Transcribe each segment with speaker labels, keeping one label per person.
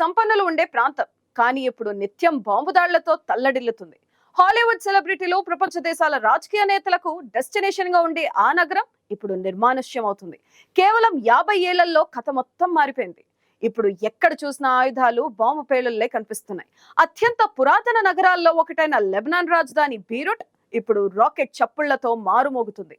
Speaker 1: సంపన్నులు ఉండే ప్రాంతం. కానీ ఇప్పుడు నిత్యం బాంబు దాళ్ళతో తల్లడిల్లుతుంది. హాలీవుడ్ సెలబ్రిటీలు ప్రపంచ దేశాల రాజకీయ నేతలకు డెస్టినేషన్గా ఉండే ఆ నగరం ఇప్పుడు నిర్మానుష్యం అవుతుంది. కేవలం యాభై ఏళ్ళలో కథ మొత్తం మారిపోయింది. ఇప్పుడు ఎక్కడ చూసినా ఆయుధాలు బాంబు పేలుళ్ళే కనిపిస్తున్నాయి. అత్యంత పురాతన నగరాల్లో ఒకటైన లెబనాన్ రాజధాని బీరుట్ ఇప్పుడు రాకెట్ చప్పుళ్ళతో మారుమోగుతుంది.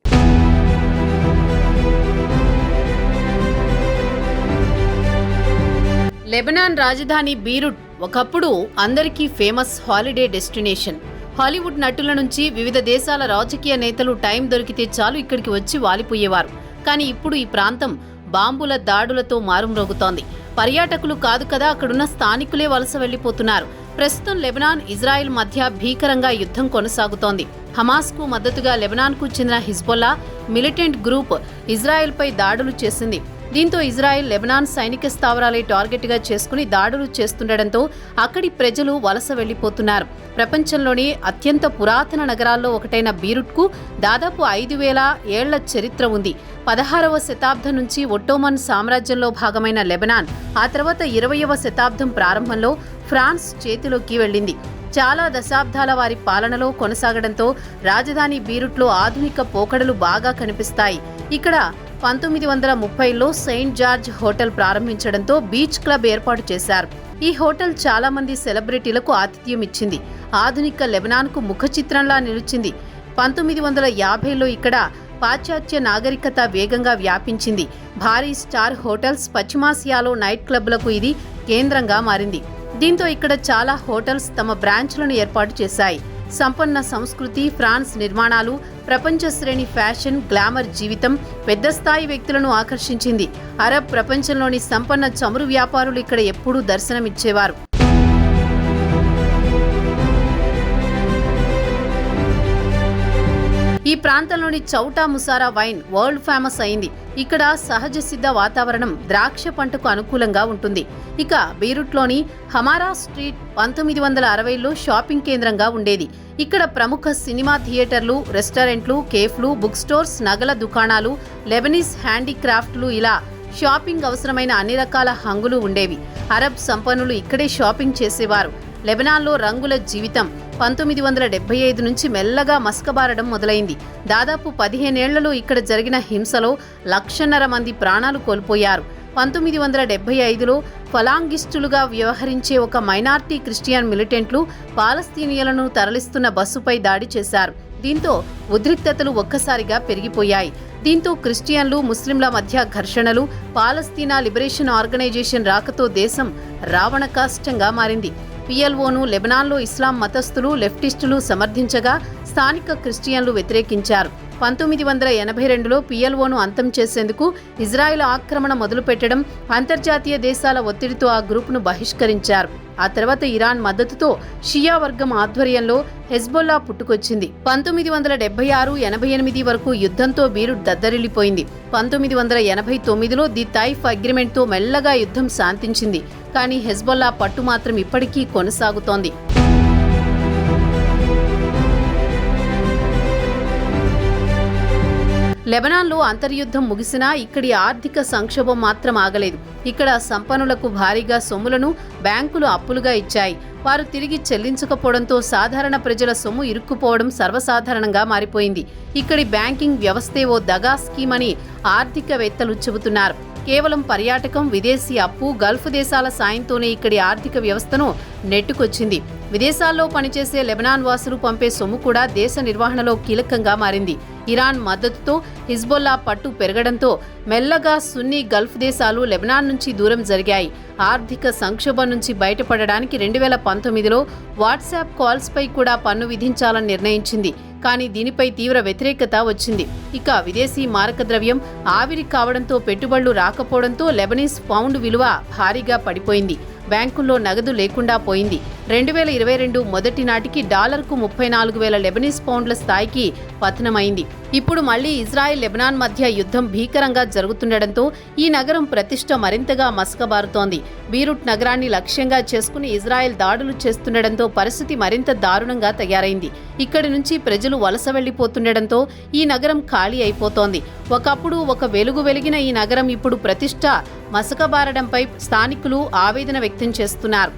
Speaker 2: లెబనాన్ రాజధాని బీరుట్ ఒకప్పుడు అందరికీ ఫేమస్ హాలిడే డెస్టినేషన్. హాలీవుడ్ నటుల నుంచి వివిధ దేశాల రాజకీయ నేతలు టైం దొరికితే చాలు ఇక్కడికి వచ్చి వాలిపోయేవారు. కానీ ఇప్పుడు ఈ ప్రాంతం బాంబుల దాడులతో మారుమ్రోగుతోంది. పర్యాటకులు కాదు కదా అక్కడున్న స్థానికులే వలస వెళ్ళిపోతున్నారు ప్రస్తుతం లెబనాన్ ఇజ్రాయెల్ మధ్య భీకరంగా యుద్ధం కొనసాగుతోంది. హమాస్కు మద్దతుగా లెబనాన్కు చెందిన హిజ్బొల్లా మిలిటెంట్ గ్రూప్ ఇజ్రాయెల్పై దాడులు చేసింది. దీంతో ఇజ్రాయెల్ లెబనాన్ సైనిక స్థావరాలే టార్గెట్గా చేసుకుని దాడులు చేస్తుండటంతో అక్కడి ప్రజలు వలస వెళ్ళిపోతున్నారు ప్రపంచంలోని అత్యంత పురాతన నగరాల్లో ఒకటైన బీరుట్కు దాదాపు ఐదు వేల ఏళ్ళ చరిత్ర ఉంది. పదహారవ శతాబ్దం నుంచి ఒట్టోమన్ సామ్రాజ్యంలో భాగమైన లెబనాన్ ఆ తర్వాత ఇరవయవ శతాబ్దం ప్రారంభంలో ఫ్రాన్స్ చేతిలోకి వెళ్ళింది. చాలా దశాబ్దాల వారి పాలనలో కొనసాగడంతో రాజధాని బీరుట్లో ఆధునిక పోకడలు బాగా కనిపిస్తాయి. ఇక్కడ పంతొమ్మిది వందల ముప్పైలో సెయింట్ జార్జ్ హోటల్ ప్రారంభించడంతో బీచ్ క్లబ్ ఏర్పాటు చేశారు. ఈ హోటల్ చాలా మంది సెలబ్రిటీలకు ఆతిథ్యం ఇచ్చింది. ఆధునిక లెబనాన్కు ముఖ చిత్రంలా నిలిచింది. పంతొమ్మిది వందల యాభైలో ఇక్కడ పాశ్చాత్య నాగరికత వేగంగా వ్యాపించింది. భారీ స్టార్ హోటల్స్ పశ్చిమాసియాలో నైట్ క్లబ్లకు ఇది కేంద్రంగా మారింది. దీంతో ఇక్కడ చాలా హోటల్స్ తమ బ్రాంచ్లను ఏర్పాటు చేశాయి. సంపన్న సంస్కృతి ఫ్రాన్స్ నిర్మాణాలు ప్రపంచ శ్రేణి ఫ్యాషన్ గ్లామర్ జీవితం పెద్ద స్థాయి వ్యక్తులను ఆకర్షించింది. అరబ్ ప్రపంచంలోని సంపన్న చమురు వ్యాపారులు ఇక్కడ ఎప్పుడూ దర్శనమిచ్చేవారు. ప్రాంతంలోని Chateau Musar wine world famous అయింది. ఇక్కడ సహజ సిద్ధ వాతావరణం ద్రాక్ష పంటకు అనుకూలంగా ఉంటుంది. ఇక బీరుట్లోని హమారా స్ట్రీట్ పంతొమ్మిది వందల అరవైలో షాపింగ్ కేంద్రంగా ఉండేది. ఇక్కడ ప్రముఖ సినిమా థియేటర్లు రెస్టారెంట్లు కేఫ్లు బుక్ స్టోర్స్ నగల దుకాణాలు లెబనీస్ హ్యాండీక్రాఫ్ట్లు ఇలా షాపింగ్ అవసరమైన అన్ని రకాల హంగులు ఉండేవి. అరబ్ సంపన్నులు ఇక్కడే షాపింగ్ చేసేవారు. లెబనాన్లో రంగుల జీవితం పంతొమ్మిది వందల డెబ్బై ఐదు నుంచి మెల్లగా మసకబారడం మొదలైంది. దాదాపు పదిహేనేళ్ళలో ఇక్కడ జరిగిన హింసలో లక్షన్నర మంది ప్రాణాలు కోల్పోయారు. పంతొమ్మిది వందల డెబ్బై ఐదులో ఫలాంగిస్టులుగా వ్యవహరించే ఒక మైనార్టీ క్రిస్టియన్ మిలిటెంట్లు పాలస్తీనియలను తరలిస్తున్న బస్సుపై దాడి చేశారు. దీంతో ఉద్రిక్తతలు ఒక్కసారిగా పెరిగిపోయాయి. దీంతో క్రిస్టియన్లు ముస్లింల మధ్య ఘర్షణలు పాలస్తీనా లిబరేషన్ ఆర్గనైజేషన్ రాకతో దేశం రావణ కాష్టంగా మారింది. పిఎల్ఓను లెబనాన్లో ఇస్లాం మతస్థులు లెఫ్టిస్టులు సమర్థించగా స్థానిక క్రిస్టియన్లు వ్యతిరేకించారు. పంతొమ్మిది వందల ఎనభై రెండులో పిఎల్ఓను అంతం చేసేందుకు ఇజ్రాయెల్ ఆక్రమణ మొదలుపెట్టడం అంతర్జాతీయ దేశాల ఒత్తిడితో ఆ గ్రూపును బహిష్కరించారు. ఆ తర్వాత ఇరాన్ మద్దతుతో షియా వర్గం ఆధ్వర్యంలో హెజ్బొల్లా పుట్టుకొచ్చింది. పంతొమ్మిది వందల డెబ్బై ఆరు ఎనభై ఎనిమిది వరకు యుద్ధంతో బీరు దద్దరిల్లిపోయింది. పంతొమ్మిది వందల ఎనభై తొమ్మిదిలో ది తైఫ్ అగ్రిమెంట్తో మెల్లగా యుద్ధం శాంతించింది. కానీ హెజ్బొల్లా పట్టు మాత్రం ఇప్పటికీ కొనసాగుతోంది. లెబనాన్లో అంతర్యుద్ధం ముగిసినా ఇక్కడి ఆర్థిక సంక్షోభం మాత్రం ఆగలేదు. ఇక్కడ సంపన్నులకు భారీగా సొమ్ములను బ్యాంకులు అప్పులుగా ఇచ్చాయి. వారు తిరిగి చెల్లించకపోవడంతో సాధారణ ప్రజల సొమ్ము ఇరుక్కుపోవడం సర్వసాధారణంగా మారిపోయింది. ఇక్కడి బ్యాంకింగ్ వ్యవస్థే ఓ దగా స్కీమ్ అని ఆర్థికవేత్తలు చెబుతున్నారు. కేవలం పర్యాటకం విదేశీ అప్పు గల్ఫ్ దేశాల సాయంతోనే ఇక్కడి ఆర్థిక వ్యవస్థను నెట్టుకొచ్చింది. విదేశాల్లో పనిచేసే లెబనాన్ వాసులు పంపే సొమ్ము కూడా దేశ నిర్వహణలో కీలకంగా మారింది. ఇరాన్ మద్దతుతో హిజ్బొల్లా పట్టు పెరగడంతో మెల్లగా సున్నీ గల్ఫ్ దేశాలు లెబనాన్ నుంచి దూరం జరిగాయి. ఆర్థిక సంక్షోభం నుంచి బయటపడడానికి రెండు వేల పంతొమ్మిదిలో వాట్సాప్ కాల్స్పై కూడా పన్ను విధించాలని నిర్ణయించింది. కానీ దీనిపై తీవ్ర వ్యతిరేకత వచ్చింది. ఇక విదేశీ మారక ద్రవ్యం ఆవిరి కావడంతో పెట్టుబడులు రాకపోవడంతో లెబనీస్ పౌండ్ విలువ భారీగా పడిపోయింది. బ్యాంకుల్లో నగదు లేకుండా పోయింది. రెండు వేల ఇరవై రెండు మొదటి నాటికి డాలర్కు ముప్పై నాలుగు వేల లెబనీస్ పౌండ్ల స్థాయికి పతనమైంది. ఇప్పుడు మళ్ళీ ఇజ్రాయెల్ లెబనాన్ మధ్య యుద్ధం భీకరంగా జరుగుతుండటంతో ఈ నగరం ప్రతిష్ట మరింతగా మసకబారుతోంది. బీరుట్ నగరాన్ని లక్ష్యంగా చేసుకుని ఇజ్రాయెల్ దాడులు చేస్తుండటంతో పరిస్థితి మరింత దారుణంగా తయారైంది. ఇక్కడి నుంచి ప్రజలు వలస వెళ్ళిపోతుండటంతో ఈ నగరం ఖాళీ అయిపోతోంది. ఒకప్పుడు ఒక వెలుగు వెలిగిన ఈ నగరం ఇప్పుడు ప్రతిష్ట మసకబారడంపై స్థానికులు ఆవేదన వ్యక్తం చేస్తున్నారు.